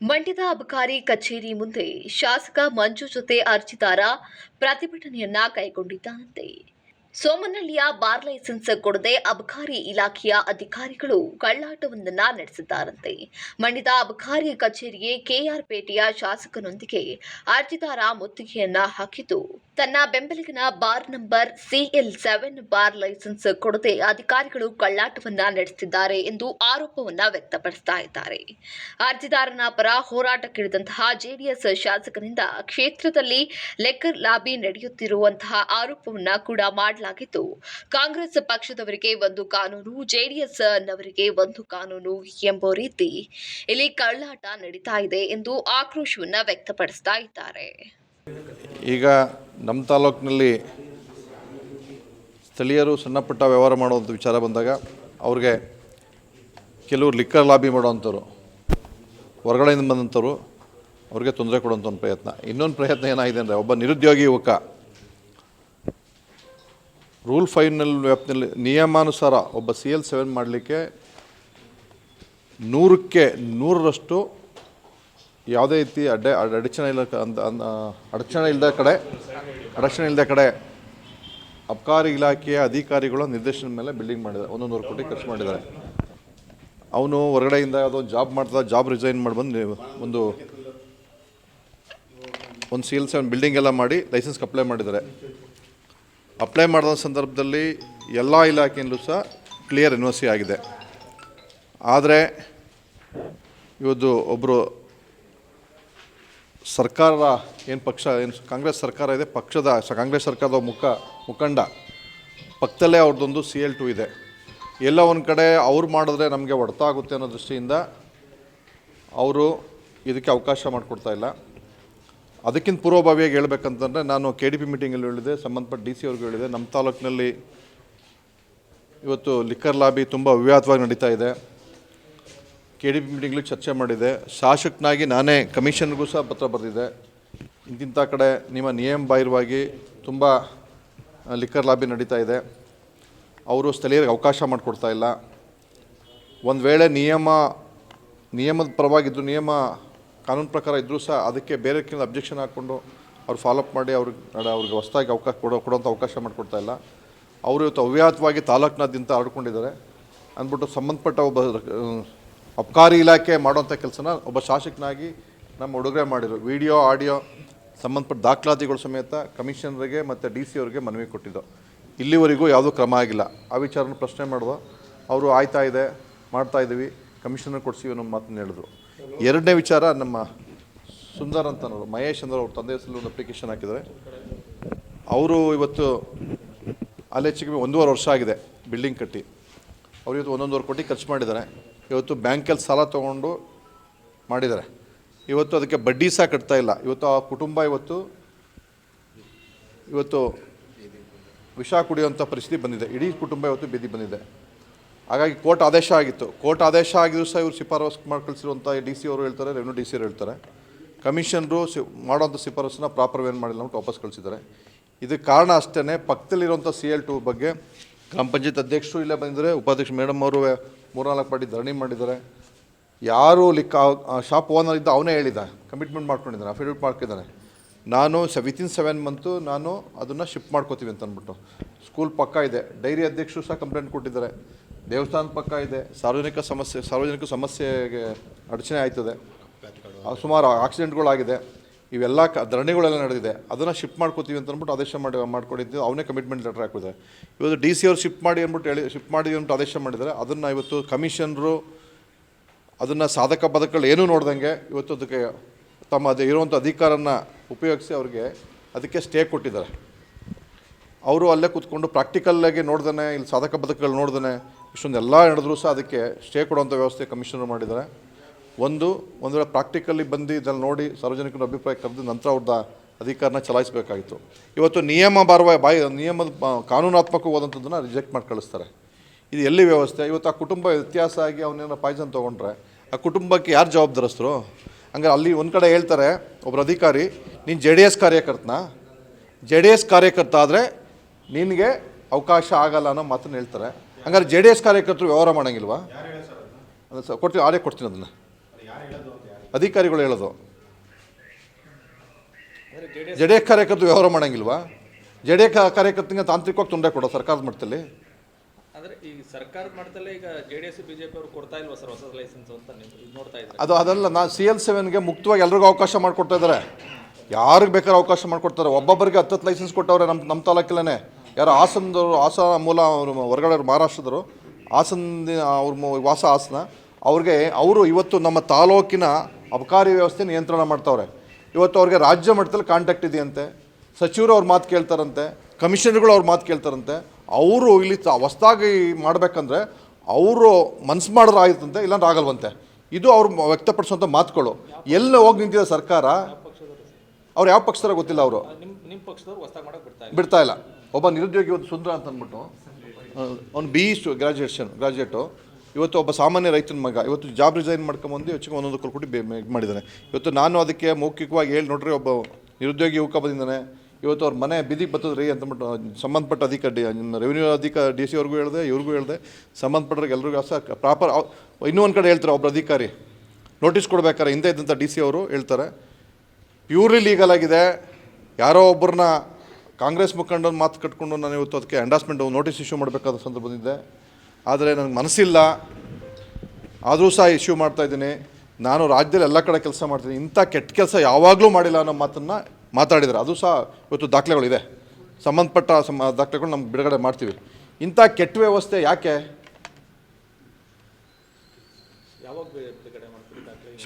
ಮಂಡ್ಯದ ಅಬಕಾರಿ ಕಚೇರಿ ಮುಂದೆ ಶಾಸಕ ಮಂಜು ಜೊತೆ ಅರ್ಜಿದಾರ ಪ್ರತಿಭಟನೆಯನ್ನ ಕೈಗೊಂಡಿದ್ದಾನಂತೆ ಸೋಮನಹಳ್ಳಿಯ ಬಾರ್ ಲೈಸೆನ್ಸ್ ಕೊಡದೆ ಅಬಕಾರಿ ಇಲಾಖೆಯ ಅಧಿಕಾರಿಗಳು ಕಳ್ಳಾಟವೊಂದನ್ನ ನಡೆಸಿದ್ದಾರಂತೆ. ಮಂಡ್ಯದ ಅಬಕಾರಿ ಕಚೇರಿಗೆ ಕೆಆರ್ಪೇಟೆಯ ಶಾಸಕನೊಂದಿಗೆ ಅರ್ಜಿದಾರ ಮುತ್ತಿಗೆಯನ್ನ ಹಾಕಿದ್ದು ತನ್ನ ಬೆಂಬಲಿಗನ bar number CL seven bar license ಕೊಡದೆ ಅಧಿಕಾರಿಗಳು ಕಳ್ಳಾಟವನ್ನ ನಡೆಸಿದ್ದಾರೆ ಎಂದು ಆರೋಪವನ್ನ ವ್ಯಕ್ತಪಡಿಸ್ತಾ ಇದ್ದಾರೆ. ಅರ್ಜಿದಾರನ ಪರ ಹೋರಾಟಕ್ಕಿಳಿದಂತಹ ಜೆಡಿಎಸ್ ಶಾಸಕರಿಂದ ಕ್ಷೇತ್ರದಲ್ಲಿ ಲೆಕ್ಕರ್ ಲಾಬಿ ನಡೆಯುತ್ತಿರುವಂತಹ ಆರೋಪವನ್ನ ಕೂಡ ಮಾಡಲಾಗಿದ್ದು, ಕಾಂಗ್ರೆಸ್ ಪಕ್ಷದವರಿಗೆ ಒಂದು ಕಾನೂನು ಜೆಡಿಎಸ್ ನವರಿಗೆ ಒಂದು ಕಾನೂನು ಎಂಬ ರೀತಿ ಇಲ್ಲಿ ಕಳ್ಳಾಟ ನಡೀತಾ ಇದೆ ಎಂದು ಆಕ್ರೋಶವನ್ನ ವ್ಯಕ್ತಪಡಿಸ್ತಾ ಇದ್ದಾರೆ. ಈಗ ನಮ್ಮ ತಾಲೂಕಿನಲ್ಲಿ ಸ್ಥಳೀಯರು ಸಣ್ಣಪುಟ್ಟ ವ್ಯವಹಾರ ಮಾಡುವಂಥ ವಿಚಾರ ಬಂದಾಗ ಅವ್ರಿಗೆ ಕೆಲವರು ಲಿಕ್ಕರ್ ಲಾಬಿ ಮಾಡೋವಂಥವ್ರು, ಹೊರಗಡೆಯಿಂದ ಬಂದಂಥವ್ರು ಅವ್ರಿಗೆ ತೊಂದರೆ ಕೊಡುವಂಥ ಒಂದು ಪ್ರಯತ್ನ. ಇನ್ನೊಂದು ಪ್ರಯತ್ನ ಏನಾಗಿದೆ ಅಂದರೆ ಒಬ್ಬ ನಿರುದ್ಯೋಗಿ ಯುವಕ, ರೂಲ್ ಫೈವ್ನಲ್ಲಿ ವ್ಯಾಪ್ತಿನಲ್ಲಿ ನಿಯಮಾನುಸಾರ ಒಬ್ಬ ಸಿ ಎಲ್ ಸೆವೆನ್ ಮಾಡಲಿಕ್ಕೆ ನೂರಕ್ಕೆ ನೂರರಷ್ಟು ಯಾವುದೇ ರೀತಿ ಅಡ್ಡ ಅಡ್- ಅಡಚಣೆ ಇಲ್ಲ ಅಂತ ಅಡಚಣೆ ಇಲ್ಲದ ಕಡೆ ಅಡಚಣೆ ಇಲ್ಲದ ಕಡೆ ಅಬಕಾರಿ ಇಲಾಖೆಯ ಅಧಿಕಾರಿಗಳು ನಿರ್ದೇಶನದ ಮೇಲೆ ಬಿಲ್ಡಿಂಗ್ ಮಾಡಿದ್ದಾರೆ. ನೂರು ಕೋಟಿ ಖರ್ಚು ಮಾಡಿದ್ದಾರೆ. ಅವನು ಹೊರಗಡೆಯಿಂದ ಯಾವುದೋ ಜಾಬ್ ಮಾಡ್ತಾ ಜಾಬ್ ರಿಸೈನ್ ಮಾಡಿ ಬಂದು ಒಂದು ಒಂದು ಸಿ ಎಲ್ ಸೆವೆನ್ ಬಿಲ್ಡಿಂಗ್ ಎಲ್ಲ ಮಾಡಿ ಲೈಸೆನ್ಸ್ಗೆ ಅಪ್ಲೈ ಮಾಡಿದ್ದಾರೆ. ಅಪ್ಲೈ ಮಾಡಿದ ಸಂದರ್ಭದಲ್ಲಿ ಎಲ್ಲ ಇಲಾಖೆಯಲ್ಲೂ ಸಹ ಕ್ಲಿಯರ್ ಎನ್ ಸಿ ಆಗಿದೆ. ಆದರೆ ಇವತ್ತು ಒಬ್ಬರು ಸರ್ಕಾರ ಏನು ಪಕ್ಷ, ಏನು ಕಾಂಗ್ರೆಸ್ ಸರ್ಕಾರ ಇದೆ, ಪಕ್ಷದ ಕಾಂಗ್ರೆಸ್ ಸರ್ಕಾರದ ಮುಖ, ಮುಖಂಡ. ಪಕ್ಕದಲ್ಲೇ ಅವ್ರದ್ದೊಂದು ಸಿ ಎಲ್ ಟು ಇದೆ. ಎಲ್ಲ ಒಂದು ಕಡೆ ಅವ್ರು ಮಾಡಿದ್ರೆ ನಮಗೆ ಹೊಡೆತ ಆಗುತ್ತೆ ಅನ್ನೋ ದೃಷ್ಟಿಯಿಂದ ಅವರು ಇದಕ್ಕೆ ಅವಕಾಶ ಮಾಡಿಕೊಡ್ತಾ ಇಲ್ಲ. ಅದಕ್ಕಿಂತ ಪೂರ್ವಭಾವಿಯಾಗಿ ಹೇಳ್ಬೇಕಂತಂದರೆ ನಾನು ಕೆ ಡಿ ಪಿ ಮೀಟಿಂಗಲ್ಲಿ ಹೇಳಿದೆ, ಸಂಬಂಧಪಟ್ಟ ಡಿ ಸಿ ಅವ್ರಿಗೆ ಹೇಳಿದೆ. ನಮ್ಮ ತಾಲೂಕಿನಲ್ಲಿ ಇವತ್ತು ಲಿಕ್ಕರ್ ಲಾಬಿ ತುಂಬ ವಿವಾದವಾಗಿ ನಡೀತಾ ಇದೆ. ಕೆ ಡಿ ಪಿ ಮೀಟಿಂಗ್ಲಿ ಚರ್ಚೆ ಮಾಡಿದೆ. ಶಾಸಕನಾಗಿ ನಾನೇ ಕಮಿಷನ್ಗೂ ಸಹ ಪತ್ರ ಬರೆದಿದೆ. ಇಂತಿಂಥ ಕಡೆ ನಿಮ್ಮ ನಿಯಮ ಬಾಹಿರವಾಗಿ ತುಂಬ ಲಿಕ್ಕರ್ ಲಾಬಿ ನಡೀತಾ ಇದೆ. ಅವರು ಸ್ಥಳೀಯರಿಗೆ ಅವಕಾಶ ಮಾಡಿಕೊಡ್ತಾ ಇಲ್ಲ. ಒಂದು ವೇಳೆ ನಿಯಮ, ನಿಯಮದ ಪರವಾಗಿದ್ದು ನಿಯಮ ಕಾನೂನು ಪ್ರಕಾರ ಇದ್ದರೂ ಸಹ ಅದಕ್ಕೆ ಬೇರೆ ಕೆಲವು ಅಬ್ಜೆಕ್ಷನ್ ಹಾಕ್ಕೊಂಡು ಅವ್ರು ಫಾಲೋಅಪ್ ಮಾಡಿ ಅವ್ರಿಗೆ ಅವ್ರಿಗೆ ಹೊಸದಾಗಿ ಅವಕಾಶ ಕೊಡೋ, ಕೊಡೋಂಥ ಅವಕಾಶ ಮಾಡಿಕೊಡ್ತಾ ಇಲ್ಲ. ಅವರು ಇವತ್ತು ಅವ್ಯಾಹತವಾಗಿ ತಾಲೂಕಿನಾದ್ಯಂತ ಹರಡ್ಕೊಂಡಿದ್ದಾರೆ ಅಂದ್ಬಿಟ್ಟು ಸಂಬಂಧಪಟ್ಟ ಒಬ್ಬ ಅಬಕಾರಿ ಇಲಾಖೆ ಮಾಡುವಂಥ ಕೆಲಸನ ಒಬ್ಬ ಶಾಸಕನಾಗಿ ನಮ್ಮ ಉಡುಗೊರೆ ಮಾಡಿದ್ರು. ವಿಡಿಯೋ, ಆಡಿಯೋ ಸಂಬಂಧಪಟ್ಟ ದಾಖಲಾತಿಗಳು ಸಮೇತ ಕಮಿಷನರಿಗೆ ಮತ್ತು ಡಿ ಸಿ ಅವರಿಗೆ ಮನವಿ ಕೊಟ್ಟಿದ್ದು. ಇಲ್ಲಿವರೆಗೂ ಯಾವುದೂ ಕ್ರಮ ಆಗಿಲ್ಲ. ಆ ವಿಚಾರನ ಪ್ರಶ್ನೆ ಮಾಡಿದ್ರು. ಅವರು ಆಯ್ತಾ ಇದೆ, ಮಾಡ್ತಾ ಇದ್ದೀವಿ, ಕಮಿಷನರ್ ಕೊಡ್ಸಿವಿ ಅನ್ನೋ ಮಾತನ್ನು ಹೇಳಿದ್ರು. ಎರಡನೇ ವಿಚಾರ ನಮ್ಮ ಸುಂದರ್ ಅಂತ ಅನ್ನೋರು ಮಹೇಶ್ ಅಂದ್ರೆ ಅವ್ರ ತಂದೆ ಹೆಸರಲ್ಲಿ ಒಂದು ಅಪ್ಲಿಕೇಶನ್ ಹಾಕಿದ್ದಾರೆ. ಅವರು ಇವತ್ತು ಅಲ್ಲಿ ಹೆಚ್ಚಿಗೆ ಒಂದೂವರೆ ವರ್ಷ ಆಗಿದೆ ಬಿಲ್ಡಿಂಗ್ ಕಟ್ಟಿ. ಅವರು ಇವತ್ತು ಒಂದೊಂದುವರೆ ಕೋಟಿ ಖರ್ಚು ಮಾಡಿದ್ದಾರೆ. ಇವತ್ತು ಬ್ಯಾಂಕಲ್ಲಿ ಸಾಲ ತೊಗೊಂಡು ಮಾಡಿದ್ದಾರೆ. ಇವತ್ತು ಅದಕ್ಕೆ ಬಡ್ಡಿ ಸಹ ಕಟ್ತಾ ಇಲ್ಲ. ಇವತ್ತು ಆ ಕುಟುಂಬ ಇವತ್ತು ಇವತ್ತು ವಿಷ ಕುಡಿಯುವಂಥ ಪರಿಸ್ಥಿತಿ ಬಂದಿದೆ. ಇಡೀ ಕುಟುಂಬ ಇವತ್ತು ಬೀದಿ ಬಂದಿದೆ. ಹಾಗಾಗಿ ಕೋರ್ಟ್ ಆದೇಶ ಆಗಿತ್ತು. ಕೋರ್ಟ್ ಆದೇಶ ಆಗಿದ್ರು ಸಹ ಇವರು ಶಿಫಾರಸು ಮಾಡಿ ಕಳಿಸಿರುವಂಥ ಡಿ ಸಿ ಅವರು ಹೇಳ್ತಾರೆ, ರೆವೆನ್ಯೂ ಡಿ ಸಿ ಅವರು ಹೇಳ್ತಾರೆ. ಕಮಿಷನ್ರು ಸಿ ಮಾಡೋಂಥ ಶಿಫಾರಸನ್ನ ಪ್ರಾಪರ್ ಏನು ಮಾಡಿಲ್ಲ ಅಂತ ವಾಪಸ್ ಕಳಿಸಿದ್ದಾರೆ. ಇದಕ್ಕೆ ಕಾರಣ ಅಷ್ಟೇ ಪಕ್ಕದಲ್ಲಿರುವಂಥ ಸಿ ಎಲ್ ಟು ಬಗ್ಗೆ ಗ್ರಾಮ ಪಂಚಾಯತ್ ಅಧ್ಯಕ್ಷರು ಇಲ್ಲೇ ಬಂದಿದ್ದಾರೆ, ಉಪಾಧ್ಯಕ್ಷ ಮೇಡಮ್ ಅವರು ಮೂರ್ನಾಲ್ಕು ಪಾಟಿ ಧರಣಿ ಮಾಡಿದ್ದಾರೆ. ಯಾರು ಲಿಕ್ಕ ಶಾಪ್ ಓನರ್ ಇದ್ದ ಅವನೇ ಹೇಳಿದ ಕಮಿಟ್ಮೆಂಟ್ ಮಾಡ್ಕೊಂಡಿದ್ದಾನೆ ಅಫಿಡವಿಟ್ ಮಾಡ್ಕೊಂಡಿದ್ದಾನೆ ನಾನು ಸ ವಿತಿನ್ ಸೆವೆನ್ ಮಂತು ನಾನು ಅದನ್ನು ಶಿಫ್ಟ್ ಮಾಡ್ಕೋತೀವಿ ಅಂತ ಅಂದ್ಬಿಟ್ಟು ಸ್ಕೂಲ್ ಪಕ್ಕ ಇದೆ ಡೈರಿ ಅಧ್ಯಕ್ಷರು ಸಹ ಕಂಪ್ಲೇಂಟ್ ಕೊಟ್ಟಿದ್ದಾರೆ. ದೇವಸ್ಥಾನದ ಪಕ್ಕ ಇದೆ, ಸಾರ್ವಜನಿಕ ಸಮಸ್ಯೆ, ಸಾರ್ವಜನಿಕ ಸಮಸ್ಯೆಗೆ ಅಡಚಣೆ ಆಯ್ತದೆ. ಸುಮಾರು ಆಕ್ಸಿಡೆಂಟ್ಗಳಾಗಿದೆ ಇವೆಲ್ಲ ಕ, ಧರಣಿಗಳೆಲ್ಲ ನಡೆದಿದೆ. ಅದನ್ನು ಶಿಫ್ಟ್ ಮಾಡ್ಕೋತೀವಿ ಅಂತ ಅಂದ್ಬಿಟ್ಟು ಆದೇಶ ಮಾಡಿ ಮಾಡ್ಕೊಂಡಿದ್ದು ಅವನೇ ಕಮಿಟ್ಮೆಂಟ್ ಲೆಟರ್ ಹಾಕಿದ್ದಾರೆ ಇವತ್ತು ಡಿ ಸಿ ಅವ್ರು ಶಿಫ್ಟ್ ಮಾಡಿ ಅಂದ್ಬಿಟ್ಟು ಹೇಳಿ ಶಿಫ್ಟ್ ಮಾಡಿ ಅಂದ್ಬಿಟ್ಟು ಆದೇಶ ಮಾಡಿದರೆ ಅದನ್ನು ಇವತ್ತು ಕಮಿಷನರು ಅದನ್ನು ಸಾಧಕ ಬದಕಗಳು ಏನೂ ನೋಡ್ದಂಗೆ ಇವತ್ತು ಅದಕ್ಕೆ ತಮ್ಮ ಅದು ಇರುವಂಥ ಅಧಿಕಾರನ ಉಪಯೋಗಿಸಿ ಅವ್ರಿಗೆ ಅದಕ್ಕೆ ಸ್ಟೇ ಕೊಟ್ಟಿದ್ದಾರೆ. ಅವರು ಅಲ್ಲೇ ಕೂತ್ಕೊಂಡು ಪ್ರಾಕ್ಟಿಕಲ್ಲಾಗಿ ನೋಡ್ದಾನೆ, ಇಲ್ಲಿ ಸಾಧಕ ಬದುಕುಗಳು ನೋಡ್ದಾನೆ, ಇಷ್ಟೊಂದು ಎಲ್ಲ ನಡೆದ್ರೂ ಸಹ ಅದಕ್ಕೆ ಸ್ಟೇ ಕೊಡುವಂಥ ವ್ಯವಸ್ಥೆ ಕಮಿಷನರ್ ಮಾಡಿದ್ದಾರೆ. ಒಂದು ಒಂದು ವೇಳೆ ಪ್ರಾಕ್ಟಿಕಲ್ಲಿ ಬಂದು ಇದನ್ನು ನೋಡಿ ಸಾರ್ವಜನಿಕರ ಅಭಿಪ್ರಾಯ ಕರೆದು ನಂತರ ಅವ್ರದ್ದು ಅಧಿಕಾರನ ಚಲಾಯಿಸಬೇಕಾಗಿತ್ತು. ಇವತ್ತು ನಿಯಮ ಬಾರುವ ಬಾಯಿ ನಿಯಮದ ಕಾನೂನಾತ್ಮಕವಾದಂಥದ್ದನ್ನು ರಿಜೆಕ್ಟ್ ಮಾಡಿ ಕಳಿಸ್ತಾರೆ. ಇದು ಎಲ್ಲಿ ವ್ಯವಸ್ಥೆ? ಇವತ್ತು ಆ ಕುಟುಂಬ ವ್ಯತ್ಯಾಸ ಆಗಿ ಅವನೇನೋ ಪಾಯ್ಸನ್ ತೊಗೊಂಡ್ರೆ ಆ ಕುಟುಂಬಕ್ಕೆ ಯಾರು ಜವಾಬ್ದಾರಸ್ಥರು? ಹಂಗಾರೆ ಅಲ್ಲಿ ಒಂದು ಕಡೆ ಹೇಳ್ತಾರೆ ಒಬ್ಬರು ಅಧಿಕಾರಿ ನೀನು ಜೆ ಡಿ ಎಸ್ ಕಾರ್ಯಕರ್ತನ? ಜೆ ಡಿ ಎಸ್ ಕಾರ್ಯಕರ್ತ ಆದರೆ ನಿನಗೆ ಅವಕಾಶ ಆಗಲ್ಲ ಅನ್ನೋ ಮಾತನ್ನು ಹೇಳ್ತಾರೆ. ಹಂಗಾರೆ ಜೆ ಡಿ ಎಸ್ ಕಾರ್ಯಕರ್ತರು ವ್ಯವಹಾರ ಮಾಡೋಂಗಿಲ್ವಾ? ಅದು ಸರ್ ಕೊಡ್ತೀವಿ ಆರೇ ಕೊಡ್ತೀನಿ ಅದನ್ನು. ಅಧಿಕಾರಿಗಳು ಹೇಳೋದು. ಜಡೆ ಕಾರ್ಯಕರ್ತರು ವ್ಯವಹಾರ ಮಾಡಂಗಿಲ್ವಾ? ಜಡೆ ಕಾರ್ಯಕರ್ತನಿಗೆ ತಾಂತ್ರಿಕವಾಗಿ ತೊಂದರೆ ಕೊಡೋ ಸರ್ಕಾರದ ಮಟ್ಟದಲ್ಲಿ? ಅದು ಅದಲ್ಲ ನಾ ಸಿ ಎಲ್ ಸೆವೆನ್ಗೆ ಮುಕ್ತವಾಗಿ ಎಲ್ರಿಗೂ ಅವಕಾಶ ಮಾಡಿಕೊಡ್ತಾ ಇದ್ದಾರೆ ಯಾರಿಗೆ ಬೇಕಾದ್ರೆ ಅವಕಾಶ ಮಾಡಿಕೊಡ್ತಾರೆ. ಒಬ್ಬೊಬ್ಬರಿಗೆ ಹತ್ತತ್ತು ಲೈಸೆನ್ಸ್ ಕೊಟ್ಟವ್ರೆ ನಮ್ಮ ನಮ್ಮ ತಾಲೂಕಲ್ಲೇ ಯಾರು ಹಾಸನದವರು ಹಾಸನ ಮೂಲ ಅವರು ಹೊರಗಡೆ ಅವ್ರು ಮಹಾರಾಷ್ಟ್ರದವರು ಹಾಸನ ಅವ್ರ ವಾಸ ಹಾಸನ. ಅವ್ರಿಗೆ ಅವರು ಇವತ್ತು ನಮ್ಮ ತಾಲೂಕಿನ ಅಬಕಾರಿ ವ್ಯವಸ್ಥೆ ನಿಯಂತ್ರಣ ಮಾಡ್ತವ್ರೆ. ಇವತ್ತು ಅವ್ರಿಗೆ ರಾಜ್ಯ ಮಟ್ಟದಲ್ಲಿ ಕಾಂಟ್ಯಾಕ್ಟ್ ಇದೆಯಂತೆ ಸಚಿವರು ಅವ್ರ ಮಾತು ಕೇಳ್ತಾರಂತೆ ಕಮಿಷನರ್ಗಳು ಅವ್ರ ಮಾತು ಕೇಳ್ತಾರಂತೆ ಅವರು ಇಲ್ಲಿ ಹೊಸ್ದಾಗಿ ಮಾಡಬೇಕಂದ್ರೆ ಅವರು ಮನ್ಸು ಮಾಡಿದ್ರೆ ಆಯ್ತಂತೆ ಇಲ್ಲಾಂದ್ರೆ ಆಗಲ್ವಂತೆ. ಇದು ಅವ್ರು ವ್ಯಕ್ತಪಡಿಸುವಂಥ ಮಾತುಗಳು ಎಲ್ಲ ಹೋಗಿ ನಿಂತಿದೆ ಸರ್ಕಾರ ಅವ್ರು ಯಾವ ಪಕ್ಷದವ್ರ ಗೊತ್ತಿಲ್ಲ ಅವರು. ಬಿಡ್ತಾ ಇಲ್ಲ. ಒಬ್ಬ ನಿರುದ್ಯೋಗಿ ಒಂದು ಸುಂದರ ಅಂತ ಅಂದ್ಬಿಟ್ಟು ಅವ್ನು ಬಿ ಇಷ್ಟು ಗ್ರಾಜುಯೇಷನ್ ಗ್ರಾಜುಯೇಟು ಇವತ್ತು ಒಬ್ಬ ಸಾಮಾನ್ಯ ರೈತನ ಮಗ, ಇವತ್ತು ಜಾಬ್ ರಿಸೈನ್ ಮಾಡ್ಕೊಂಬಂದು ಹೆಚ್ಚಿಗೆ ಒಂದೊಂದು ಬೇ ಇದು ಮಾಡಿದ್ದಾನೆ ಇವತ್ತು ನಾನು ಅದಕ್ಕೆ ಮೌಖಿಕವಾಗಿ ಹೇಳಿ ನೋಡ್ರಿ, ಒಬ್ಬ ನಿರುದ್ಯೋಗಿ ಯುವಕ ಬಂದಿದ್ದಾನೆ. ಇವತ್ತು ಅವ್ರ ಮನೆ ಬಿದಿಗೆ ಬರ್ತದ್ರಿ ಅಂತಂದ್ಬಿಟ್ಟು ಸಂಬಂಧಪಟ್ಟ ಅಧಿಕಾರಿ ರೆವಿನ್ಯೂ ಅಧಿಕ ಡಿ ಸಿ ಅವ್ರಿಗೂ ಹೇಳಿದೆ, ಇವ್ರಿಗೂ ಹೇಳಿದೆ. ಸಂಬಂಧಪಟ್ಟವ್ರಿಗೆ ಎಲ್ರಿಗೂ ಅಸ ಪ್ರಾಪರ್ ಇನ್ನೂ ಒಂದು ಕಡೆ ಹೇಳ್ತಾರೆ ಒಬ್ಬರು ಅಧಿಕಾರಿ. ನೋಟಿಸ್ ಕೊಡ್ಬೇಕಾರೆ, ಹಿಂದೆ ಇದ್ದಂಥ ಡಿ ಸಿ ಅವರು ಹೇಳ್ತಾರೆ. ಪ್ಯೂರ್ಲಿ ಲೀಗಲ್ ಆಗಿದೆ. ಯಾರೋ ಒಬ್ಬರನ್ನ ಕಾಂಗ್ರೆಸ್ ಮುಖಂಡನ ಮಾತು ಕಟ್ಕೊಂಡು ನಾನು ಇವತ್ತು ಅದಕ್ಕೆ ಅಂಡಾಸ್ಮೆಂಟು ನೋಟಿಸ್ ಇಶ್ಯೂ ಮಾಡಬೇಕಾದ ಸಂದರ್ಭ ಬಂದಿದ್ದೆ ಆದರೆ ನನಗೆ ಮನಸ್ಸಿಲ್ಲ. ಆದರೂ ಸಹ ಇಶ್ಯೂ ಮಾಡ್ತಾ ಇದ್ದೀನಿ. ನಾನು ರಾಜ್ಯದಲ್ಲಿ ಎಲ್ಲ ಕಡೆ ಕೆಲಸ ಮಾಡ್ತೀನಿ. ಇಂಥ ಕೆಟ್ಟ ಕೆಲಸ ಯಾವಾಗಲೂ ಮಾಡಿಲ್ಲ ಅನ್ನೋ ಮಾತನ್ನು ಮಾತಾಡಿದ್ದಾರೆ. ಅದು ಸಹ ಇವತ್ತು ದಾಖಲೆಗಳಿದೆ. ಸಂಬಂಧಪಟ್ಟ ಸಮ ದಾಖಲೆಗಳು ನಮ್ಗೆ ಬಿಡುಗಡೆ ಮಾಡ್ತೀವಿ. ಇಂಥ ಕೆಟ್ಟ ವ್ಯವಸ್ಥೆ ಯಾಕೆ?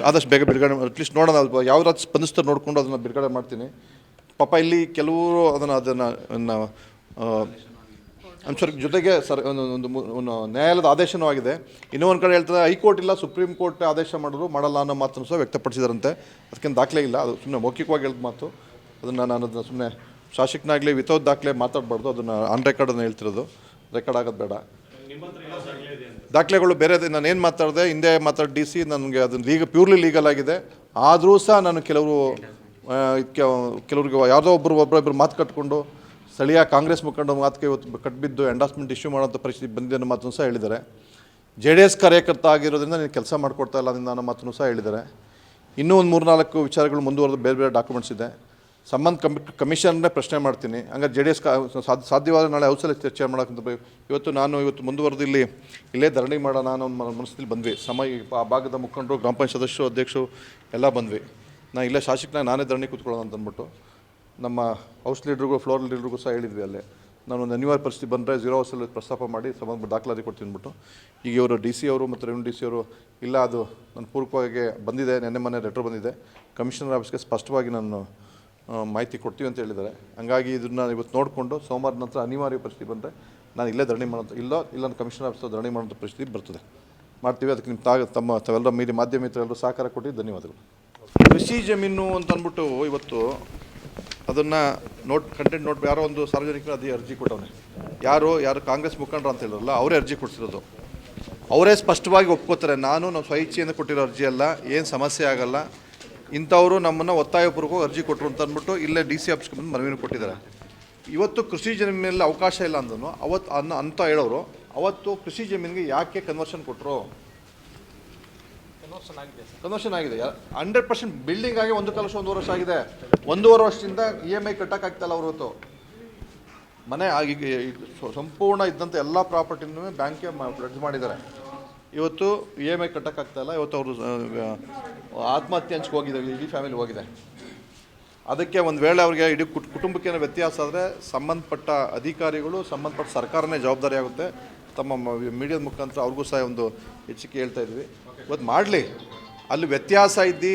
ಆದಷ್ಟು ಬೇಗ ಬಿಡುಗಡೆ ಅಟ್ಲೀಸ್ಟ್ ನೋಡೋಣ. ಅದು ಯಾವ ರಾಜ್ಯ ಸ್ಪಂದಿಸ್ತಾರೆ ನೋಡಿಕೊಂಡು ಅದನ್ನು ಬಿಡುಗಡೆ ಮಾಡ್ತೀನಿ. ಪಾಪ ಇಲ್ಲಿ ಕೆಲವರು ಅದನ್ನು ಅದನ್ನು ಅನ್ಸರ್ ಜೊತೆಗೆ ಸರ್, ಒಂದು ಒಂದು ನ್ಯಾಯಾಲಯದ ಆದೇಶನೂ ಆಗಿದೆ ಇನ್ನೂ ಒಂದು ಕಡೆ ಹೇಳ್ತಾರೆ ಹೈಕೋರ್ಟ್ ಇಲ್ಲ, ಸುಪ್ರೀಂ ಕೋರ್ಟ್ ಆದೇಶ ಮಾಡಿದ್ರು, ಮಾಡಲ್ಲ ಅನ್ನೋ ಮಾತನ್ನು ಸಹ ವ್ಯಕ್ತಪಡಿಸಿದಾರಂತೆ. ಅದಕ್ಕೇನು ದಾಖಲೆ ಇಲ್ಲ, ಅದು ಸುಮ್ಮನೆ ಮೌಖಿಕವಾಗಿ ಹೇಳಿದ ಮಾತು. ಅದನ್ನು ನಾನು ಅದನ್ನು ಸುಮ್ಮನೆ ಶಾಸಕನಾಗಲಿ ವಿತೌಟ್ ದಾಖಲೆ ಮಾತಾಡಬಾರ್ದು, ಅದನ್ನು ಆನ್ ರೆಕಾರ್ಡನ್ನು ಹೇಳ್ತಿರೋದು. ರೆಕಾರ್ಡ್ ಆಗೋದು ಬೇಡ. ದಾಖಲೆಗಳು ಬೇರೆ ನಾನು ಏನು ಮಾತಾಡಿದೆ, ಹಿಂದೆ ಮಾತಾಡಿ ಡಿ ಸಿ, ನನಗೆ ಅದನ್ನು ಲೀಗ ಪ್ಯೂರ್ಲಿ ಲೀಗಲ್ ಆಗಿದೆ. ಆದರೂ ಸಹ ನಾನು ಕೆಲವರು ಕೆಲವ್ರಿಗೆ ಯಾವುದೋ ಒಬ್ಬರು ಒಬ್ಬರೊಬ್ಬರು ಮಾತು ಕಟ್ಕೊಂಡು ಸ್ಥಳೀಯ ಕಾಂಗ್ರೆಸ್ ಮುಖಂಡ ಮಾತಕ್ಕೆ ಇವತ್ತು ಕಟ್ಬಿದ್ದು ಎಂಡಾಸ್ಮೆಂಟ್ ಇಶ್ಯೂ ಮಾಡೋಂಥ ಪರಿಸ್ಥಿತಿ ಬಂದಿದೆ ಅನ್ನೋ ಮಾತನ್ನು ಸಹ ಹೇಳಿದ್ದಾರೆ. ಜೆ ಡಿ ಎಸ್ ಕಾರ್ಯಕರ್ತ ಆಗಿರೋದ್ರಿಂದ ನೀನು ಕೆಲಸ ಮಾಡಿಕೊಡ್ತಾ ಇಲ್ಲ ಅನ್ನೋ ಮಾತನ್ನು ಸಹ ಹೇಳಿದ್ದಾರೆ. ಇನ್ನೂ ಒಂದು ಮೂರು ನಾಲ್ಕು ವಿಚಾರಗಳು ಮುಂದುವರೆದು ಬೇರೆ ಬೇರೆ ಡಾಕ್ಯುಮೆಂಟ್ಸ್ ಇದೆ. ಸಂಬಂಧ ಕಮಿ ಕಮಿಷನ್ನೇ ಪ್ರಶ್ನೆ ಮಾಡ್ತೀನಿ. ಹಂಗಾರೆ ಜೆ ಡಿ ಎಸ್ ಸಾಧ್ಯ ಸಾಧ್ಯವಾದ ನಾಳೆ ಹೌಸಲ್ಲಿ ಚರ್ಚೆ ಮಾಡೋಕ್ಕಂತ ಇವತ್ತು ನಾನು ಇವತ್ತು ಮುಂದುವರೆದು ಇಲ್ಲಿ ಇಲ್ಲೇ ಧರಣಿ ಮಾಡೋಣ ಅನ್ನೋ ಒಂದು ಮನಸ್ಸಲ್ಲಿ ಬಂದ್ವಿ. ಸಮಯ, ಆ ಭಾಗದ ಮುಖಂಡರು, ಗ್ರಾಮ ಪಂಚಾಯತ್ ಸದಸ್ಯರು, ಅಧ್ಯಕ್ಷರು ಎಲ್ಲ ಬಂದ್ವಿ. ನಾನು ಇಲ್ಲೇ ಶಾಸಕನಾಗ ನಾನೇ ಧರಣಿ ಕೂತ್ಕೊಳ್ಳೋಣ ಅಂತ ಅಂದ್ಬಿಟ್ಟು. ನಮ್ಮ ಹೌಸ್ ಲೀಡ್ರಿಗೂ ಫ್ಲೋರ್ ಲೀಡ್ರಿಗೂ ಸಹ ಹೇಳಿದ್ವಿ ಅಲ್ಲೇ. ನಾನು ಒಂದು ಅನಿವಾರ್ಯ ಪರಿಸ್ಥಿತಿ ಬಂದರೆ ಝೀರೋ ಹೌಸಲ್ಲಿ ಪ್ರಸ್ತಾಪ ಮಾಡಿ ಸಂಬಂಧ ದಾಖಲಾತಿ ಕೊಡ್ತೀನಿ ಅಂದ್ಬಿಟ್ಟು. ಈಗ ಇವರು ಡಿ ಸಿ ಅವರು ಮತ್ತು ರೆವಿನ್ಯೂ ಡಿ ಸಿ ಅವರು, ಇಲ್ಲ, ಅದು ನನ್ನ ಪೂರ್ವಕವಾಗಿ ಬಂದಿದೆ, ನೆನ್ನೆ ಮೊನ್ನೆ ಲೆಟ್ರ್ ಬಂದಿದೆ. ಕಮಿಷನರ್ ಆಫೀಸ್ಗೆ ಸ್ಪಷ್ಟವಾಗಿ ನಾನು ಮಾಹಿತಿ ಕೊಡ್ತೀವಿ ಅಂತ ಹೇಳಿದ್ದಾರೆ. ಹಂಗಾಗಿ ಇದನ್ನು ಇವತ್ತು ನೋಡಿಕೊಂಡು ಸೋಮವಾರ ನಂತರ ಅನಿವಾರ್ಯ ಪರಿಸ್ಥಿತಿ ಬಂದರೆ ನಾನು ಇಲ್ಲೇ ಧರಣಿ ಮಾಡೋಂಥ, ಇಲ್ಲ ಇಲ್ಲ ಕಮಿಷನರ್ ಆಫೀಸ್ ಧರಣಿ ಮಾಡೋಂಥ ಪರಿಸ್ಥಿತಿ ಬರ್ತದೆ. ಮಾಡ್ತೀವಿ, ಅದಕ್ಕೆ ನಿಮ್ಮ ತಾಗ, ತಮ್ಮ ತಾವೆಲ್ಲ ಮೀರಿ ಮಾಧ್ಯಮ ಮಿತ್ರರೆಲ್ಲರೂ ಸಹಕಾರ ಕೊಟ್ಟು ಧನ್ಯವಾದಗಳು. ಕೃಷಿ ಜಮೀನು ಅಂತ ಅಂದ್ಬಿಟ್ಟು ಇವತ್ತು ಅದನ್ನು ನೋಟ್, ಕಂಟೆಂಟ್ ನೋಟ್, ಯಾರೋ ಒಂದು ಸಾರ್ವಜನಿಕರು ಅದೇ ಅರ್ಜಿ ಕೊಟ್ಟವನೆ. ಯಾರು ಯಾರು ಕಾಂಗ್ರೆಸ್ ಮುಖಂಡರು ಅಂತ ಹೇಳಿದ್ರಲ್ಲ, ಅವರೇ ಅರ್ಜಿ ಕೊಡಿಸಿರೋದು. ಅವರೇ ಸ್ಪಷ್ಟವಾಗಿ ಒಪ್ಕೋತಾರೆ, ನಾನು ನಾವು ಸ್ವಇಚ್ಛೆಯಿಂದ ಕೊಟ್ಟಿರೋ ಅರ್ಜಿ ಅಲ್ಲ, ಏನು ಸಮಸ್ಯೆ ಆಗಲ್ಲ. ಇಂಥವರು ನಮ್ಮನ್ನು ಒತ್ತಾಯಪೂರ್ವಕವಾಗಿ ಅರ್ಜಿ ಕೊಟ್ಟರು ಅಂತ ಅಂದ್ಬಿಟ್ಟು ಇಲ್ಲೇ ಡಿ ಸಿ ಆಫೀಸ್ಗೆ ಬಂದು ಮನವಿನ ಕೊಟ್ಟಿದ್ದಾರೆ. ಇವತ್ತು ಕೃಷಿ ಜಮೀನಲ್ಲಿ ಅವಕಾಶ ಇಲ್ಲ ಅಂದನು ಅವತ್ತು ಅನ್ನ ಅಂತ ಹೇಳೋರು, ಅವತ್ತು ಕೃಷಿ ಜಮೀನಿಗೆ ಯಾಕೆ ಕನ್ವರ್ಷನ್ ಕೊಟ್ಟರು ಕನ್ವರ್ಷನ್ ಆಗಿದೆ. ಹಂಡ್ರೆಡ್ ಪರ್ಸೆಂಟ್ ಬಿಲ್ಡಿಂಗ್ ಆಗಿ ಒಂದು ಕಲಶ ಒಂದು ವರ್ಷ ಆಗಿದೆ. ಒಂದೂವರೆ ವರ್ಷದಿಂದ ಇ ಎಂ ಐ ಕಟ್ಟೋಕ್ಕಾಗ್ತಾಯಿಲ್ಲ ಅವ್ರ ಇವತ್ತು ಮನೆ ಆಗಿ ಸಂಪೂರ್ಣ ಇದ್ದಂಥ ಎಲ್ಲ ಪ್ರಾಪರ್ಟಿನೂ ಬ್ಯಾಂಕ್ಗೆ ಬ್ಲಡ್ಜ್ ಮಾಡಿದ್ದಾರೆ. ಇವತ್ತು ಇ ಎಂ ಐ ಕಟ್ಟೋಕ್ಕಾಗ್ತಾಯಿಲ್ಲ ಇವತ್ತು ಅವರು ಆತ್ಮಹತ್ಯೆ ಹಂಚಿಕೆ ಹೋಗಿದೆ. ಇಡೀ ಫ್ಯಾಮಿಲಿ ಹೋಗಿದೆ. ಅದಕ್ಕೆ ಒಂದು ವೇಳೆ ಅವ್ರಿಗೆ ಇಡೀ ಕುಟ್ ಕುಟುಂಬಕ್ಕೆ ಏನೋ ವ್ಯತ್ಯಾಸ ಆದರೆ ಸಂಬಂಧಪಟ್ಟ ಅಧಿಕಾರಿಗಳು, ಸಂಬಂಧಪಟ್ಟ ಸರ್ಕಾರನೇ ಜವಾಬ್ದಾರಿ ಆಗುತ್ತೆ. ತಮ್ಮ ಮೀಡಿಯಾದ ಮುಖಾಂತರ ಅವ್ರಿಗೂ ಸಹ ಒಂದು ಹೆಚ್ಚಿಗೆ ಹೇಳ್ತಾ ಇದ್ವಿ. ಇವತ್ತು ಮಾಡಲಿ. ಅಲ್ಲಿ ವ್ಯತ್ಯಾಸ ಇದ್ದು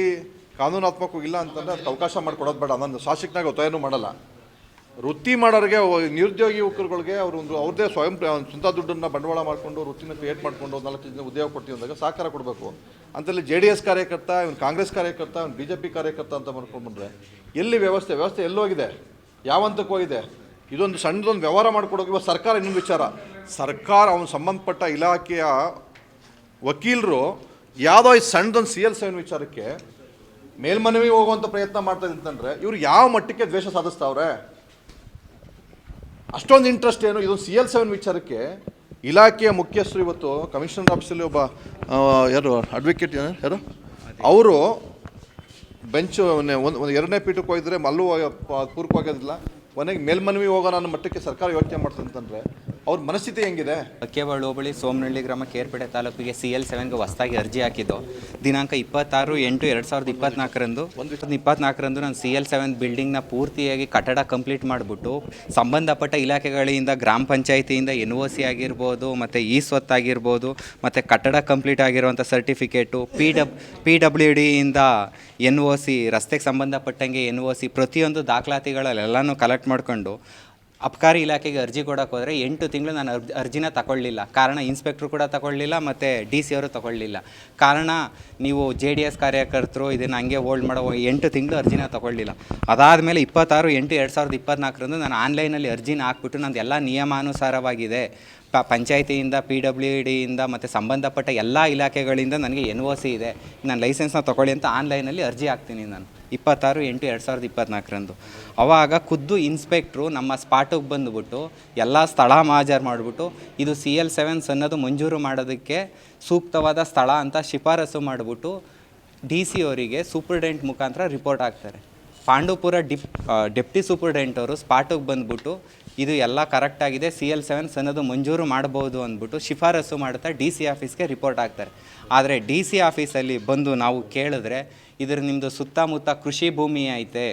ಕಾನೂನಾತ್ಮಕವಾಗಿಲ್ಲ ಅಂತಂದರೆ ಅದಕ್ಕೆ ಅವಕಾಶ ಮಾಡಿಕೊಡೋದು ಬೇಡ. ನಾನು ಶಾಸಕನಾಗ ಒತ್ತಾಯನೂ ಮಾಡಲ್ಲ. ವೃತ್ತಿ ಮಾಡೋರಿಗೆ ನಿರುದ್ಯೋಗಿ ಯುವಕರುಗಳಿಗೆ ಅವರು ಒಂದು ಅವ್ರದ್ದೇ ಸ್ವಯಂ ಸ್ವಂತ ದುಡ್ಡನ್ನು ಬಂಡವಾಳ ಮಾಡಿಕೊಂಡು ವೃತ್ತಿನ ಕ್ರಿಯೇಟ್ ಮಾಡಿಕೊಂಡು ನಾಲ್ಕು ಜನ ಉದ್ಯೋಗ ಕೊಡ್ತೀವಿ ಅಂದಾಗ ಸಹಕಾರ ಕೊಡಬೇಕು. ಅಂತಲ್ಲಿ ಜೆ ಡಿ ಎಸ್ ಕಾರ್ಯಕರ್ತ, ಇವನು ಕಾಂಗ್ರೆಸ್ ಕಾರ್ಯಕರ್ತ, ಇವನು ಬಿ ಜೆ ಪಿ ಕಾರ್ಯಕರ್ತ ಅಂತ ಮಾಡ್ಕೊಂಡು ಬಂದರೆ ಎಲ್ಲಿ ವ್ಯವಸ್ಥೆ ವ್ಯವಸ್ಥೆ ಎಲ್ಲೋಗಿದೆ ಯಾವ ಹಂತಕ್ಕೆ ಹೋಗಿದೆ? ಇದೊಂದು ಸಣ್ಣದೊಂದು ವ್ಯವಹಾರ ಮಾಡಿಕೊಡೋಕೆ ಇವಾಗ ಸರ್ಕಾರ ಇನ್ನೊಂದು ವಿಚಾರ. ಸರ್ಕಾರ ಅವನು ಸಂಬಂಧಪಟ್ಟ ಇಲಾಖೆಯ ವಕೀಲರು ಯಾವುದೋ ಈ ಸಣ್ಣದೊಂದು ಸಿ ಎಲ್ ಸೆವೆನ್ ವಿಚಾರಕ್ಕೆ ಮೇಲ್ಮನವಿ ಹೋಗುವಂಥ ಪ್ರಯತ್ನ ಮಾಡ್ತಾ ಇದ್ದಂದ್ರೆ ಇವರು ಯಾವ ಮಟ್ಟಕ್ಕೆ ದ್ವೇಷ ಸಾಧಿಸ್ತಾವ್ರೆ? ಅಷ್ಟೊಂದು ಇಂಟ್ರೆಸ್ಟ್ ಏನು? ಇದೊಂದು ಸಿ ಎಲ್ ಸೆವೆನ್ ವಿಚಾರಕ್ಕೆ ಇಲಾಖೆಯ ಮುಖ್ಯಸ್ಥರು ಇವತ್ತು ಕಮಿಷನರ್ ಆಫೀಸಲ್ಲಿ ಒಬ್ಬ ಯಾರು? ಅಡ್ವೊಕೇಟ್ ಯಾರು? ಅವರು ಬೆಂಚ್ ಒಂದು ಒಂದು ಎರಡನೇ ಪೀಠಕ್ಕೆ ಹೋಗಿದ್ರೆ ಮಲ್ಲು ಪ- ಪೂರಕವಾಗೋದಿಲ್ಲ ಕೊನೆಗೆ ಮೇಲ್ಮನವಿ ಹೋಗೋಣ ಅನ್ನೋ ಮಟ್ಟಕ್ಕೆ ಸರ್ಕಾರ ಯೋಚನೆ ಮಾಡ್ತಂತಂದ್ರೆ ಅವ್ರ ಮನಸ್ಥಿತಿ ಹೆಂಗಿದೆ? ಅಕ್ಕೆಬಾಳು ಹೋಬಳಿ ಸೋಮನಹಳ್ಳಿ ಗ್ರಾಮ ಕೇರ್ಪೇಟೆ ತಾಲೂಕಿಗೆ ಸಿ ಎಲ್ ಸೆವೆನ್ಗೆ ಹೊಸದಾಗಿ ಅರ್ಜಿ ಹಾಕಿದ್ದು. ದಿನಾಂಕ ಇಪ್ಪತ್ತಾರು ಎಂಟು ಎರಡು ಸಾವಿರದ ಇಪ್ಪತ್ನಾಲ್ಕರಂದು. ಒಂದು ಇಪ್ಪತ್ನಾಲ್ಕರಂದು ನಾನು ಸಿ ಎಲ್ ಸೆವೆನ್ ಬಿಲ್ಡಿಂಗ್ನ ಪೂರ್ತಿಯಾಗಿ ಕಟ್ಟಡ ಕಂಪ್ಲೀಟ್ ಮಾಡಿಬಿಟ್ಟು ಸಂಬಂಧಪಟ್ಟ ಇಲಾಖೆಗಳಿಂದ ಗ್ರಾಮ ಪಂಚಾಯಿತಿಯಿಂದ ಎನ್ ಒ ಸಿ ಆಗಿರ್ಬೋದು ಮತ್ತು ಇ ಸ್ವತ್ತಾಗಿರ್ಬೋದು ಮತ್ತು ಕಟ್ಟಡ ಕಂಪ್ಲೀಟ್ ಆಗಿರುವಂಥ ಸರ್ಟಿಫಿಕೇಟು ಪಿ ಡಬ್ ಪಿ ಡಬ್ಲ್ಯೂ ಡಿಯಿಂದ ಎನ್ ಒ ಸಿ ರಸ್ತೆಗೆ ಸಂಬಂಧಪಟ್ಟಂಗೆ ಎನ್ ಒ ಸಿ ಪ್ರತಿಯೊಂದು ದಾಖಲಾತಿಗಳಲ್ಲೆಲ್ಲನೂ ಕಲೆಕ್ಟ್ ಮಾಡಿಕೊಂಡು ಅಬಕಾರಿ ಇಲಾಖೆಗೆ ಅರ್ಜಿ ಕೊಡೋಕೆ ಹೋದರೆ ಎಂಟು ತಿಂಗಳು ನಾನು ಅರ್ಜಿ, ಅರ್ಜಿನ ತಗೊಳ್ಳಿಲ್ಲ. ಕಾರಣ ಇನ್ಸ್ಪೆಕ್ಟ್ರು ಕೂಡ ತಗೊಳ್ಳಿಲ್ಲ ಮತ್ತು ಡಿ ಸಿ ಅವರು ತಗೊಳ್ಳಿಲ್ಲ. ಕಾರಣ ನೀವು ಜೆ ಡಿ ಎಸ್ ಕಾರ್ಯಕರ್ತರು ಇದನ್ನು ಹಂಗೆ ಹೋಲ್ಡ್ ಮಾಡೋ ಎಂಟು ತಿಂಗಳು ಅರ್ಜಿನ ತಗೊಳ್ಳಿಲ್ಲ. ಅದಾದಮೇಲೆ ಇಪ್ಪತ್ತಾರು ಎಂಟು ಎರಡು ಸಾವಿರದ ಇಪ್ಪತ್ನಾಲ್ಕರಂದು ನಾನು ಆನ್ಲೈನಲ್ಲಿ ಅರ್ಜಿನ ಹಾಕ್ಬಿಟ್ಟು ನಂದು ಎಲ್ಲ ನಿಯಮಾನುಸಾರವಾಗಿದೆ. ಪ ಪಂಚಾಯತಿಯಿಂದ ಪಿ ಡಬ್ಲ್ಯೂ ಡಿಯಿಂದ ಮತ್ತು ಸಂಬಂಧಪಟ್ಟ ಎಲ್ಲ ಇಲಾಖೆಗಳಿಂದ ನನಗೆ ಎನ್ ಒ ಸಿ ಇದೆ. ನಾನು ಲೈಸೆನ್ಸ್ನ ತೊಗೊಳ್ಳಿ ಅಂತ ಆನ್ಲೈನಲ್ಲಿ ಅರ್ಜಿ ಹಾಕ್ತೀನಿ ನಾನು. ಇಪ್ಪತ್ತಾರು ಎಂಟು ಎರಡು ಸಾವಿರದ ಇಪ್ಪತ್ನಾಲ್ಕರಂದು. ಅವಾಗ ಖುದ್ದು ಇನ್ಸ್ಪೆಕ್ಟ್ರು ನಮ್ಮ ಸ್ಪಾಟಿಗೆ ಬಂದುಬಿಟ್ಟು ಎಲ್ಲ ಸ್ಥಳ ಮಾಜಾರು ಮಾಡಿಬಿಟ್ಟು ಇದು ಸಿ ಎಲ್ ಸೆವೆನ್ಸ್ ಅನ್ನೋದು ಮಂಜೂರು ಮಾಡೋದಕ್ಕೆ ಸೂಕ್ತವಾದ ಸ್ಥಳ ಅಂತ ಶಿಫಾರಸು ಮಾಡಿಬಿಟ್ಟು ಡಿ ಸಿ ಅವರಿಗೆ ಸೂಪರ್ಡೆಂಟ್ ಮುಖಾಂತರ ರಿಪೋರ್ಟ್ ಹಾಕ್ತಾರೆ. ಪಾಂಡುಪುರ ಡಿಪ್ ಡೆಪ್ಟಿ ಸೂಪರ್ಡೆಂಟ್ ಅವರು ಸ್ಪಾಟಿಗೆ ಬಂದ್ಬಿಟ್ಟು ಇದು ಎಲ್ಲ ಕರೆಕ್ಟಾಗಿದೆ ಸಿ ಎಲ್ ಸೆವೆನ್ಸ್ ಅನ್ನೋದು ಮಂಜೂರು ಮಾಡ್ಬೋದು ಅಂದ್ಬಿಟ್ಟು ಶಿಫಾರಸು ಮಾಡ್ತಾ ಡಿ ಸಿ ಆಫೀಸ್ಗೆ ರಿಪೋರ್ಟ್ ಹಾಕ್ತಾರೆ. ಆದರೆ ಡಿ ಸಿ ಆಫೀಸಲ್ಲಿ ಬಂದು ನಾವು ಕೇಳಿದ್ರೆ ಇದ್ರ ನಿಮ್ಮದು ಸುತ್ತಮುತ್ತ ಕೃಷಿ ಭೂಮಿ ಐತೆ.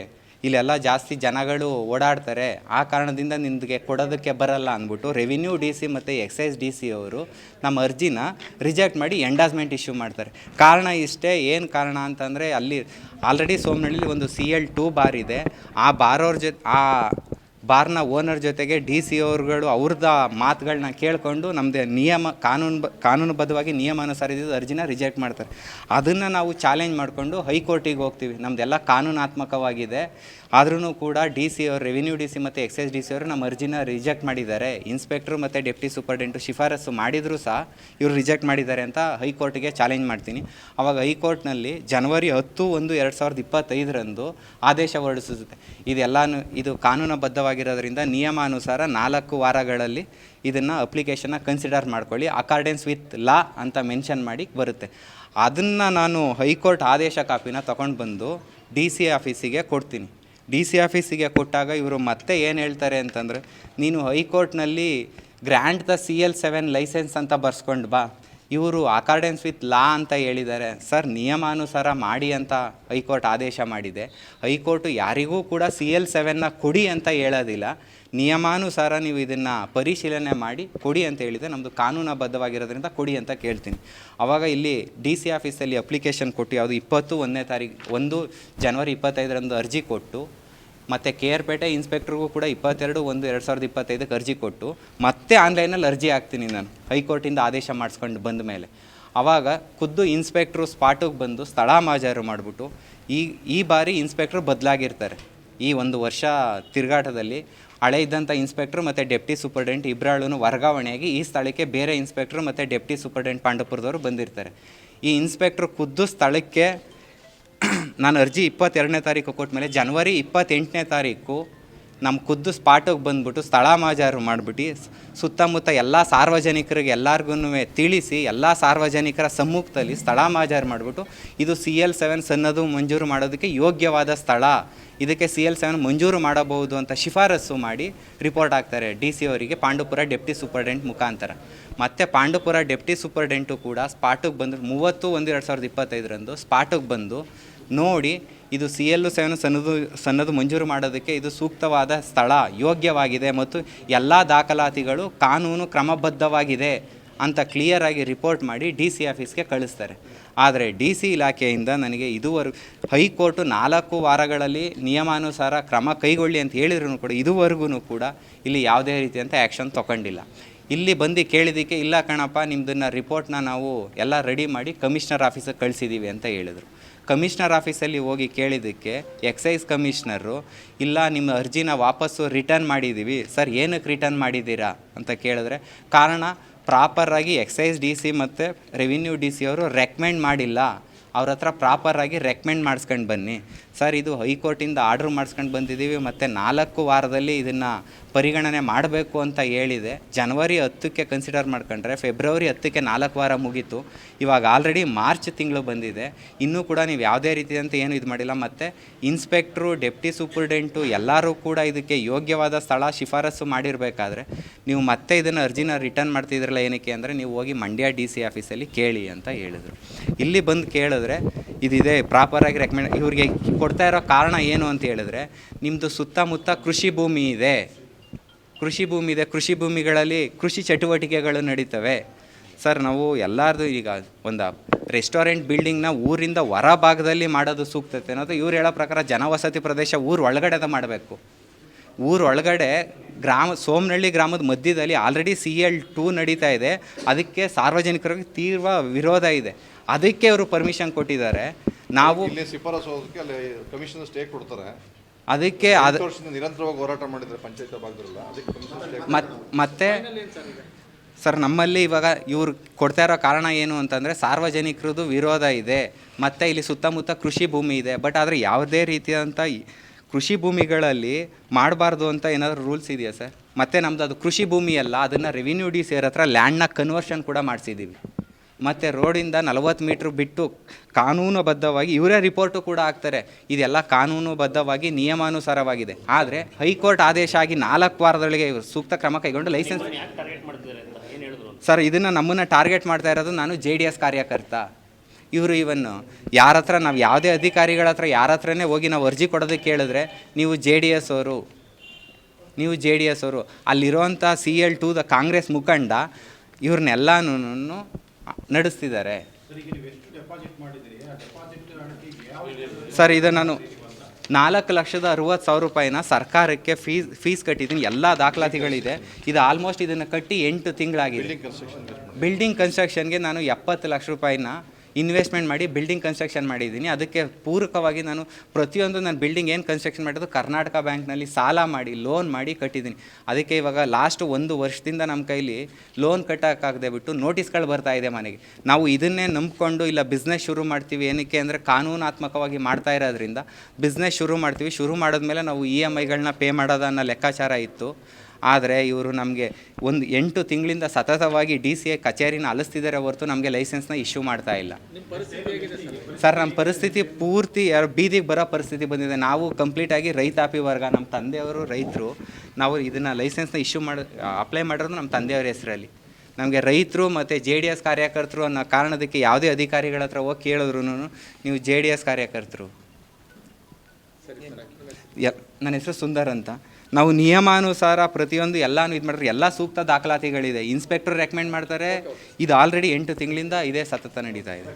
ಇಲ್ಲೆಲ್ಲ ಜಾಸ್ತಿ ಜನಗಳು ಓಡಾಡ್ತಾರೆ. ಆ ಕಾರಣದಿಂದ ನಿಮಗೆ ಕೊಡೋದಕ್ಕೆ ಬರಲ್ಲ ಅಂದ್ಬಿಟ್ಟು ರೆವಿನ್ಯೂ ಡಿ ಸಿ ಮತ್ತು ಎಕ್ಸೈಸ್ ಡಿ ಸಿ ಅವರು ನಮ್ಮ ಅರ್ಜಿನ ರಿಜೆಕ್ಟ್ ಮಾಡಿ ಎಂಡಾಸ್ಮೆಂಟ್ ಇಶ್ಯೂ ಮಾಡ್ತಾರೆ. ಕಾರಣ ಇಷ್ಟೇ, ಏನು ಕಾರಣ ಅಂತಂದರೆ ಅಲ್ಲಿ ಆಲ್ರೆಡಿ ಸೋಮನಳ್ಳಿ ಒಂದು ಸಿ ಎಲ್ ಟೂ ಬಾರ್ ಇದೆ. ಆ ಬಾರೋರ್ ಜೊತೆ, ಆ ಬಾರ್ನ ಓನರ್ ಜೊತೆಗೆ ಡಿ ಸಿ ಅವ್ರುಗಳು ಅವ್ರದ ಮಾತುಗಳನ್ನ ಕೇಳಿಕೊಂಡು ನಮ್ಮದೇ ನಿಯಮ, ಕಾನೂನು ಬ, ಕಾನೂನುಬದ್ಧವಾಗಿ ನಿಯಮಾನುಸಾರ ಇದ್ದಿದ್ದು ಅರ್ಜಿನ ರಿಜೆಕ್ಟ್ ಮಾಡ್ತಾರೆ. ಅದನ್ನು ನಾವು ಚಾಲೆಂಜ್ ಮಾಡಿಕೊಂಡು ಹೈಕೋರ್ಟಿಗೆ ಹೋಗ್ತೀವಿ. ನಮ್ಮದೆಲ್ಲ ಕಾನೂನಾತ್ಮಕವಾಗಿದೆ. ಆದ್ರೂ ಕೂಡ ಡಿ ಸಿ ಅವರು, ರೆವಿನ್ಯೂ ಡಿ ಸಿ ಮತ್ತು ಎಕ್ಸೈಸ್ ಡಿ ಸಿ ಅವರು ನಮ್ಮ ಅರ್ಜಿನ ರಿಜೆಕ್ಟ್ ಮಾಡಿದ್ದಾರೆ. ಇನ್ಸ್ಪೆಕ್ಟ್ರು ಮತ್ತು ಡೆಪ್ಟಿ ಸೂಪರ್ಡೆಂಟು ಶಿಫಾರಸು ಮಾಡಿದರೂ ಸಹ ಇವರು ರಿಜೆಕ್ಟ್ ಮಾಡಿದ್ದಾರೆ ಅಂತ ಹೈಕೋರ್ಟ್ಗೆ ಚಾಲೆಂಜ್ ಮಾಡ್ತೀನಿ. ಆವಾಗ ಹೈಕೋರ್ಟ್ನಲ್ಲಿ ಜನವರಿ ಹತ್ತು ಒಂದು ಎರಡು ಸಾವಿರದ ಇಪ್ಪತ್ತೈದರಂದು ಆದೇಶ ಹೊರಡಿಸುತ್ತೆ. ಇದೆಲ್ಲನೂ, ಇದು ಕಾನೂನುಬದ್ಧವಾಗಿರೋದ್ರಿಂದ ನಿಯಮಾನುಸಾರ ನಾಲ್ಕು ವಾರಗಳಲ್ಲಿ ಇದನ್ನು ಅಪ್ಲಿಕೇಶನ್ನ ಕನ್ಸಿಡರ್ ಮಾಡ್ಕೊಳ್ಳಿ. ಅಕಾರ್ಡೆನ್ಸ್ ವಿತ್ ಲಾ ಅಂತ ಮೆನ್ಷನ್ ಮಾಡಿ ಬರುತ್ತೆ. ಅದನ್ನು ನಾನು ಹೈಕೋರ್ಟ್ ಆದೇಶ ಕಾಪಿನ ತಗೊಂಡು ಬಂದು ಡಿ ಸಿ ಆಫೀಸಿಗೆ ಕೊಡ್ತೀನಿ. ಡಿ ಸಿ ಆಫೀಸಿಗೆ ಕೊಟ್ಟಾಗ ಇವರು ಮತ್ತೆ ಏನು ಹೇಳ್ತಾರೆ ಅಂತಂದರೆ, ನೀನು ಹೈಕೋರ್ಟ್ನಲ್ಲಿ grant the C L seven license ಅಂತ ಬರ್ಸ್ಕೊಂಡು ಬಾ. ಇವರು ಅಕಾರ್ಡೆನ್ಸ್ ವಿತ್ ಲಾ ಅಂತ ಹೇಳಿದ್ದಾರೆ. ಸರ್, ನಿಯಮಾನುಸಾರ ಮಾಡಿ ಅಂತ ಹೈಕೋರ್ಟ್ ಆದೇಶ ಮಾಡಿದೆ. ಹೈಕೋರ್ಟು ಯಾರಿಗೂ ಕೂಡ ಸಿ ಎಲ್ ಸೆವೆನ್ನ ಕೊಡಿ ಅಂತ ಹೇಳೋದಿಲ್ಲ. ನಿಯಮಾನುಸಾರ ನೀವು ಇದನ್ನು ಪರಿಶೀಲನೆ ಮಾಡಿ ಕೊಡಿ ಅಂತ ಹೇಳಿದೆ. ನಮ್ಮದು ಕಾನೂನಬದ್ಧವಾಗಿರೋದ್ರಿಂದ ಕೊಡಿ ಅಂತ ಕೇಳ್ತೀನಿ. ಆವಾಗ ಇಲ್ಲಿ ಡಿ ಸಿ ಆಫೀಸಲ್ಲಿ ಅಪ್ಲಿಕೇಶನ್ ಕೊಟ್ಟು, ಯಾವುದು ಇಪ್ಪತ್ತು ಒಂದನೇ ತಾರೀಕು ಒಂದು ಜನವರಿ ಇಪ್ಪತ್ತೈದರಂದು ಅರ್ಜಿ ಕೊಟ್ಟು ಮತ್ತು ಕೆ ಆರ್ ಪೇಟೆ ಇನ್ಸ್ಪೆಕ್ಟ್ರಿಗೂ ಕೂಡ ಇಪ್ಪತ್ತೆರಡು ಒಂದು ಎರಡು ಸಾವಿರದ ಇಪ್ಪತ್ತೈದಕ್ಕೆ ಅರ್ಜಿ ಕೊಟ್ಟು ಮತ್ತೆ ಆನ್ಲೈನಲ್ಲಿ ಅರ್ಜಿ ಹಾಕ್ತೀನಿ ನಾನು. ಹೈಕೋರ್ಟಿಂದ ಆದೇಶ ಮಾಡಿಸ್ಕೊಂಡು ಬಂದ ಮೇಲೆ. ಆವಾಗ ಖುದ್ದು ಇನ್ಸ್ಪೆಕ್ಟ್ರು ಸ್ಪಾಟಿಗೆ ಬಂದು ಸ್ಥಳ ಮಾಜಾರು ಮಾಡಿಬಿಟ್ಟು ಈ ಈ ಬಾರಿ ಇನ್ಸ್ಪೆಕ್ಟ್ರು ಬದಲಾಗಿರ್ತಾರೆ. ಈ ಒಂದು ವರ್ಷ ತಿರುಗಾಟದಲ್ಲಿ ಹಳೆ ಇದ್ದಂಥ ಇನ್ಸ್ಪೆಕ್ಟ್ರು ಮತ್ತು ಡೆಪ್ಟಿ ಸೂಪರ್ಡೆಂಟ್ ಇಬ್ಬರಾಳು ವರ್ಗಾವಣೆಯಾಗಿ ಈ ಸ್ಥಳಕ್ಕೆ ಬೇರೆ ಇನ್ಸ್ಪೆಕ್ಟ್ರು ಮತ್ತು ಡೆಪ್ಟಿ ಸೂಪರ್ಡೆಂಟ್ ಪಾಂಡಪುರದವರು ಬಂದಿರ್ತಾರೆ. ಈ ಇನ್ಸ್ಪೆಕ್ಟ್ರು ಖುದ್ದು ಸ್ಥಳಕ್ಕೆ ನಾನು ಅರ್ಜಿ ಇಪ್ಪತ್ತೆರಡನೇ ತಾರೀಕು ಕೊಟ್ಟ ಜನವರಿ ಇಪ್ಪತ್ತೆಂಟನೇ ತಾರೀಕು ನಮ್ಮ ಖುದ್ದು ಸ್ಪಾಟಿಗೆ ಬಂದ್ಬಿಟ್ಟು ಸ್ಥಳ ಮಾಜಾರು ಮಾಡಿಬಿಟ್ಟು ಸುತ್ತಮುತ್ತ ಎಲ್ಲ ಸಾರ್ವಜನಿಕರಿಗೆ ಎಲ್ಲರಿಗೂ ತಿಳಿಸಿ ಎಲ್ಲ ಸಾರ್ವಜನಿಕರ ಸಮ್ಮುಖದಲ್ಲಿ ಸ್ಥಳ ಮಾಜಾರು ಮಾಡಿಬಿಟ್ಟು ಇದು ಸಿ ಎಲ್ ಸೆವೆನ್ ಸನ್ನದು ಮಂಜೂರು ಮಾಡೋದಕ್ಕೆ ಯೋಗ್ಯವಾದ ಸ್ಥಳ. ಇದಕ್ಕೆ ಸಿ ಎಲ್ ಸೆವೆನ್ ಮಂಜೂರು ಮಾಡಬಹುದು ಅಂತ ಶಿಫಾರಸು ಮಾಡಿ ರಿಪೋರ್ಟ್ ಹಾಕ್ತಾರೆ ಡಿ ಸಿ ಅವರಿಗೆ, ಪಾಂಡುಪುರ ಡೆಪ್ಟಿ ಸೂಪರ್ಡೆಂಟ್ ಮುಖಾಂತರ. ಮತ್ತು ಪಾಂಡುಪುರ ಡೆಪ್ಟಿ ಸೂಪರ್ಡೆಂಟು ಕೂಡ ಸ್ಪಾಟಿಗೆ ಬಂದು ಮೂವತ್ತು ಒಂದು ಎರಡು ಸಾವಿರದ ಇಪ್ಪತ್ತೈದರಂದು ಸ್ಪಾಟಿಗೆ ಬಂದು ನೋಡಿ, ಇದು ಸಿ ಎಲ್ ಸೆವೆನ್ ಸನ್ನದು ಸನ್ನದು ಮಂಜೂರು ಮಾಡೋದಕ್ಕೆ ಇದು ಸೂಕ್ತವಾದ ಸ್ಥಳ, ಯೋಗ್ಯವಾಗಿದೆ ಮತ್ತು ಎಲ್ಲ ದಾಖಲಾತಿಗಳು ಕಾನೂನು ಕ್ರಮಬದ್ಧವಾಗಿದೆ ಅಂತ ಕ್ಲಿಯರಾಗಿ ರಿಪೋರ್ಟ್ ಮಾಡಿ ಡಿ ಸಿ ಆಫೀಸ್ಗೆ ಕಳಿಸ್ತಾರೆ. ಆದರೆ ಡಿ ಸಿ ಇಲಾಖೆಯಿಂದ ನನಗೆ ಇದುವರೆಗೂ ಹೈಕೋರ್ಟು ನಾಲ್ಕು ವಾರಗಳಲ್ಲಿ ನಿಯಮಾನುಸಾರ ಕ್ರಮ ಕೈಗೊಳ್ಳಿ ಅಂತ ಹೇಳಿದ್ರು ಕೂಡ ಇದುವರೆಗೂ ಕೂಡ ಇಲ್ಲಿ ಯಾವುದೇ ರೀತಿಯಂಥ ಆ್ಯಕ್ಷನ್ ತೊಗೊಂಡಿಲ್ಲ. ಇಲ್ಲಿ ಬಂದು ಕೇಳಿದ್ದಕ್ಕೆ ಇಲ್ಲ ಕಣಪ್ಪ ನಿಮ್ಮದನ್ನು ರಿಪೋರ್ಟ್ನ ನಾವು ಎಲ್ಲ ರೆಡಿ ಮಾಡಿ ಕಮಿಷ್ನರ್ ಆಫೀಸಿಗೆ ಕಳಿಸಿದ್ದೀವಿ ಅಂತ ಹೇಳಿದರು. ಕಮಿಷನರ್ ಆಫೀಸಲ್ಲಿ ಹೋಗಿ ಕೇಳಿದ್ದಕ್ಕೆ ಎಕ್ಸೈಸ್ ಕಮಿಷನರು, ಇಲ್ಲ, ನಿಮ್ಮ ಅರ್ಜಿನ ವಾಪಸ್ಸು ರಿಟರ್ನ್ ಮಾಡಿದ್ದೀವಿ. ಸರ್, ಏನಕ್ಕೆ ರಿಟರ್ನ್ ಮಾಡಿದ್ದೀರಾ? ಅಂತ ಕೇಳಿದ್ರೆ, ಕಾರಣ ಪ್ರಾಪರಾಗಿ ಎಕ್ಸೈಸ್ ಡಿ ಸಿ ಮತ್ತು ರೆವಿನ್ಯೂ ಡಿ ಸಿ ಅವರು ರೆಕಮೆಂಡ್ ಮಾಡಿಲ್ಲ. ಅವ್ರ ಹತ್ರ ಪ್ರಾಪರಾಗಿ ರೆಕಮೆಂಡ್ ಮಾಡಿಸ್ಕೊಂಡು ಬನ್ನಿ. ಸರ್, ಇದು ಹೈಕೋರ್ಟಿಂದ ಆರ್ಡ್ರ್ ಮಾಡಿಸ್ಕೊಂಡು ಬಂದಿದ್ದೀವಿ. ಮತ್ತು ನಾಲ್ಕು ವಾರದಲ್ಲಿ ಇದನ್ನು ಪರಿಗಣನೆ ಮಾಡಬೇಕು ಅಂತ ಹೇಳಿದೆ. ಜನವರಿ ಹತ್ತಕ್ಕೆ ಕನ್ಸಿಡರ್ ಮಾಡ್ಕೊಂಡ್ರೆ, ಫೆಬ್ರವರಿ ಹತ್ತಕ್ಕೆ ನಾಲ್ಕು ವಾರ ಮುಗೀತು. ಇವಾಗ ಆಲ್ರೆಡಿ ಮಾರ್ಚ್ ತಿಂಗಳು ಬಂದಿದೆ. ಇನ್ನೂ ಕೂಡ ನೀವು ಯಾವುದೇ ರೀತಿಯಂತ ಏನು ಇದು ಮಾಡಿಲ್ಲ. ಮತ್ತು ಇನ್ಸ್ಪೆಕ್ಟ್ರು ಡೆಪ್ಟಿ ಸೂಪರ್ಡೆಂಟು ಎಲ್ಲರೂ ಕೂಡ ಇದಕ್ಕೆ ಯೋಗ್ಯವಾದ ಸ್ಥಳ ಶಿಫಾರಸು ಮಾಡಿರಬೇಕಾದ್ರೆ, ನೀವು ಮತ್ತೆ ಇದನ್ನು ಅರ್ಜಿನ ರಿಟರ್ನ್ ಮಾಡ್ತಿದ್ರಲ್ಲ ಏನಕ್ಕೆ ಅಂದರೆ, ನೀವು ಹೋಗಿ ಮಂಡ್ಯ ಡಿ ಸಿ ಆಫೀಸಲ್ಲಿ ಕೇಳಿ ಅಂತ ಹೇಳಿದರು. ಇಲ್ಲಿ ಬಂದು ಕೇಳಿದ್ರೆ, ಇದಿದೆ ಪ್ರಾಪರಾಗಿ ರೆಕಮೆಂಡ್ ಇವ್ರಿಗೆ ಕೊಡ್ತಾ ಇರೋ ಕಾರಣ ಏನು ಅಂತ ಹೇಳಿದ್ರೆ ನಿಮ್ಮದು ಸುತ್ತಮುತ್ತ ಕೃಷಿ ಭೂಮಿ ಇದೆ. ಕೃಷಿ ಭೂಮಿ ಇದೆ. ಕೃಷಿ ಭೂಮಿಗಳಲ್ಲಿ ಕೃಷಿ ಚಟುವಟಿಕೆಗಳು ನಡೀತವೆ. ಸರ್, ನಾವು ಎಲ್ಲರದು ಈಗ ಒಂದು ರೆಸ್ಟೋರೆಂಟ್ ಬಿಲ್ಡಿಂಗ್ನ ಊರಿಂದ ಹೊರ ಭಾಗದಲ್ಲಿ ಮಾಡೋದು ಸೂಕ್ತತೆ ಅನ್ನೋದು ಇವ್ರು ಹೇಳೋ ಪ್ರಕಾರ ಜನವಸತಿ ಪ್ರದೇಶ ಊರು ಒಳಗಡೆದ ಮಾಡಬೇಕು. ಊರು ಒಳಗಡೆ ಗ್ರಾಮ ಸೋಮನಹಳ್ಳಿ ಗ್ರಾಮದ ಮಧ್ಯದಲ್ಲಿ ಆಲ್ರೆಡಿ ಸಿ ಎಲ್ ಟೂ ನಡೀತಾ ಇದೆ. ಅದಕ್ಕೆ ಸಾರ್ವಜನಿಕರಿಗೆ ತೀವ್ರ ವಿರೋಧ ಇದೆ. ಅದಕ್ಕೆ ಅವರು ಪರ್ಮಿಷನ್ ಕೊಟ್ಟಿದ್ದಾರೆ. ನಾವು ಕಮಿಷನ್ ಸ್ಟೇ ಕೊಡ್ತಾರೆ. ಅದಕ್ಕೆ ಅದು ನಿರಂತರವಾಗಿ ಹೋರಾಟ ಮಾಡಿದ್ರೆ ಪಂಚಾಯತ್ ಭಾಗದಲ್ಲ ಮತ್ತೆ ಸರ್ ನಮ್ಮಲ್ಲಿ ಇವಾಗ ಇವ್ರು ಕೊಡ್ತಾ ಇರೋ ಕಾರಣ ಏನು ಅಂತಂದರೆ ಸಾರ್ವಜನಿಕರದು ವಿರೋಧ ಇದೆ. ಮತ್ತು ಇಲ್ಲಿ ಸುತ್ತಮುತ್ತ ಕೃಷಿ ಭೂಮಿ ಇದೆ. ಬಟ್ ಆದರೆ ಯಾವುದೇ ರೀತಿಯಾದಂಥ ಕೃಷಿ ಭೂಮಿಗಳಲ್ಲಿ ಮಾಡಬಾರ್ದು ಅಂತ ಏನಾದರೂ ರೂಲ್ಸ್ ಇದೆಯಾ ಸರ್? ಮತ್ತು ನಮ್ಮದು ಅದು ಕೃಷಿ ಭೂಮಿ ಅಲ್ಲ ಅದನ್ನು ರೆವಿನ್ಯೂ ಡಿ ಸೇರ್ ಹತ್ರ ಲ್ಯಾಂಡ್ನ ಕನ್ವರ್ಷನ್ ಕೂಡ ಮಾಡಿಸಿದ್ದೀವಿ ಮತ್ತು ರೋಡಿಂದ ನಲವತ್ತು ಮೀಟ್ರ್ ಬಿಟ್ಟು ಕಾನೂನುಬದ್ಧವಾಗಿ ಇವರೇ ರಿಪೋರ್ಟು ಕೂಡ ಹಾಕ್ತಾರೆ ಇದೆಲ್ಲ ಕಾನೂನುಬದ್ಧವಾಗಿ ನಿಯಮಾನುಸಾರವಾಗಿದೆ. ಆದರೆ ಹೈಕೋರ್ಟ್ ಆದೇಶ ಆಗಿ ನಾಲ್ಕು ವಾರದೊಳಗೆ ಇವರು ಸೂಕ್ತ ಕ್ರಮ ಕೈಗೊಂಡು ಲೈಸೆನ್ಸ್ ಸರ್ ಇದನ್ನು ನಮ್ಮನ್ನು ಟಾರ್ಗೆಟ್ ಮಾಡ್ತಾ ಇರೋದು ನಾನು ಜೆ ಡಿ ಎಸ್ ಕಾರ್ಯಕರ್ತ. ಇವರು ಇವನ್ನು ಯಾರ ಹತ್ರ ನಾವು ಯಾವುದೇ ಅಧಿಕಾರಿಗಳ ಹತ್ರ ಯಾರ ಹತ್ರನೇ ಹೋಗಿ ನಾವು ಅರ್ಜಿ ಕೊಡೋದಕ್ಕೆ ಕೇಳಿದ್ರೆ ನೀವು ಜೆ ಡಿ ಎಸ್ ಅವರು ನೀವು ಜೆ ಡಿ ಎಸ್ ಅವರು ಅಲ್ಲಿರುವಂಥ C L two the Congress ಮುಖಂಡ ಇವ್ರನ್ನೆಲ್ಲನೂ ನಡೆಸ್ತಿದ್ದಾರೆ. ಸರ್ ಇದು ನಾನು ನಾಲ್ಕು ಲಕ್ಷದ ಅರುವತ್ತು ಸಾವಿರ ರೂಪಾಯಿನ ಸರ್ಕಾರಕ್ಕೆ ಫೀಸ್ ಫೀಸ್ ಕಟ್ಟಿದ್ದೀನಿ. ಎಲ್ಲ ದಾಖಲಾತಿಗಳಿದೆ. ಇದು ಆಲ್ಮೋಸ್ಟ್ ಇದನ್ನು ಕಟ್ಟಿ ಎಂಟು ತಿಂಗಳಾಗಿದೆ. ಬಿಲ್ಡಿಂಗ್ ಕನ್ಸ್ಟ್ರಕ್ಷನ್ಗೆ ನಾನು ಎಪ್ಪತ್ತು ಲಕ್ಷ ರೂಪಾಯಿನ ಇನ್ವೆಸ್ಟ್ಮೆಂಟ್ ಮಾಡಿ ಬಿಲ್ಡಿಂಗ್ ಕನ್ಸ್ಟ್ರಕ್ಷನ್ ಮಾಡಿದ್ದೀನಿ. ಅದಕ್ಕೆ ಪೂರಕವಾಗಿ ನಾನು ಪ್ರತಿಯೊಂದು ನಾನು ಬಿಲ್ಡಿಂಗ್ ಏನು ಕನ್ಸ್ಟ್ರಕ್ಷನ್ ಮಾಡಿದ್ದು ಕರ್ನಾಟಕ ಬ್ಯಾಂಕ್ನಲ್ಲಿ ಸಾಲ ಮಾಡಿ, ಲೋನ್ ಮಾಡಿ ಕಟ್ಟಿದ್ದೀನಿ. ಅದಕ್ಕೆ ಇವಾಗ ಲಾಸ್ಟ್ ಒಂದು ವರ್ಷದಿಂದ ನಮ್ಮ ಕೈಲಿ ಲೋನ್ ಕಟ್ಟೋಕ್ಕಾಗದೆ ಬಿಟ್ಟು ನೋಟಿಸ್ಗಳು ಬರ್ತಾ ಇದೆ ಮನೆಗೆ. ನಾವು ಇದನ್ನೇ ನಂಬಿಕೊಂಡು ಇಲ್ಲ ಬಿಸ್ನೆಸ್ ಶುರು ಮಾಡ್ತೀವಿ ಏನಕ್ಕೆ ಅಂದರೆ ಕಾನೂನಾತ್ಮಕವಾಗಿ ಮಾಡ್ತಾ ಇರೋದ್ರಿಂದ ಬಿಸ್ನೆಸ್ ಶುರು ಮಾಡ್ತೀವಿ. ಶುರು ಮಾಡಿದ್ಮೇಲೆ ನಾವು ಇ ಎಂ ಐಗಳನ್ನ ಪೇ ಮಾಡೋದು ಅನ್ನೋ ಲೆಕ್ಕಾಚಾರ ಇತ್ತು. ಆದರೆ ಇವರು ನಮಗೆ ಒಂದು ಎಂಟು ತಿಂಗಳಿಂದ ಸತತವಾಗಿ ಡಿ ಸಿ ಎ ಕಚೇರಿನ ಅಲಿಸ್ತಿದ್ದಾರೆ ಹೊರತು ನಮಗೆ ಲೈಸೆನ್ಸ್ನ ಇಶ್ಯೂ ಮಾಡ್ತಾ ಇಲ್ಲ. ಸರ್ ನಮ್ಮ ಪರಿಸ್ಥಿತಿ ಪೂರ್ತಿ ಯಾರು ಬೀದಿಗೆ ಬರೋ ಪರಿಸ್ಥಿತಿ ಬಂದಿದೆ. ನಾವು ಕಂಪ್ಲೀಟಾಗಿ ರೈತಾಪಿ ವರ್ಗ ನಮ್ಮ ತಂದೆಯವರು ರೈತರು. ನಾವು ಇದನ್ನು ಲೈಸೆನ್ಸ್ನ ಇಶ್ಯೂ ಮಾಡಿ ಅಪ್ಲೈ ಮಾಡಿರೋದು ನಮ್ಮ ತಂದೆಯವರ ಹೆಸರಲ್ಲಿ. ನಮಗೆ ರೈತರು ಮತ್ತು ಜೆ ಡಿ ಎಸ್ ಕಾರ್ಯಕರ್ತರು ಅನ್ನೋ ಕಾರಣದಕ್ಕೆ ಯಾವುದೇ ಅಧಿಕಾರಿಗಳ ಹತ್ರ ಹೋಗಿ ಕೇಳಿದ್ರು ನೀವು ಜೆ ಡಿ ಎಸ್ ಕಾರ್ಯಕರ್ತರು. ನನ್ನ ಹೆಸರು ಸುಂದರ್ ಅಂತ. ನಾವು ನಿಯಮಾನುಸಾರ ಪ್ರತಿಯೊಂದು ಎಲ್ಲಾನು ಇದು ಮಾಡಿದ್ರೆ ಎಲ್ಲ ಸೂಕ್ತ ದಾಖಲಾತಿಗಳಿದೆ. ಇನ್ಸ್ಪೆಕ್ಟರ್ ರೆಕಮೆಂಡ್ ಮಾಡ್ತಾರೆ. ಇದು ಆಲ್ರೆಡಿ ಎಂಟು ತಿಂಗಳಿಂದ ಇದೇ ಸತತ ನಡೀತಾ ಇದೆ.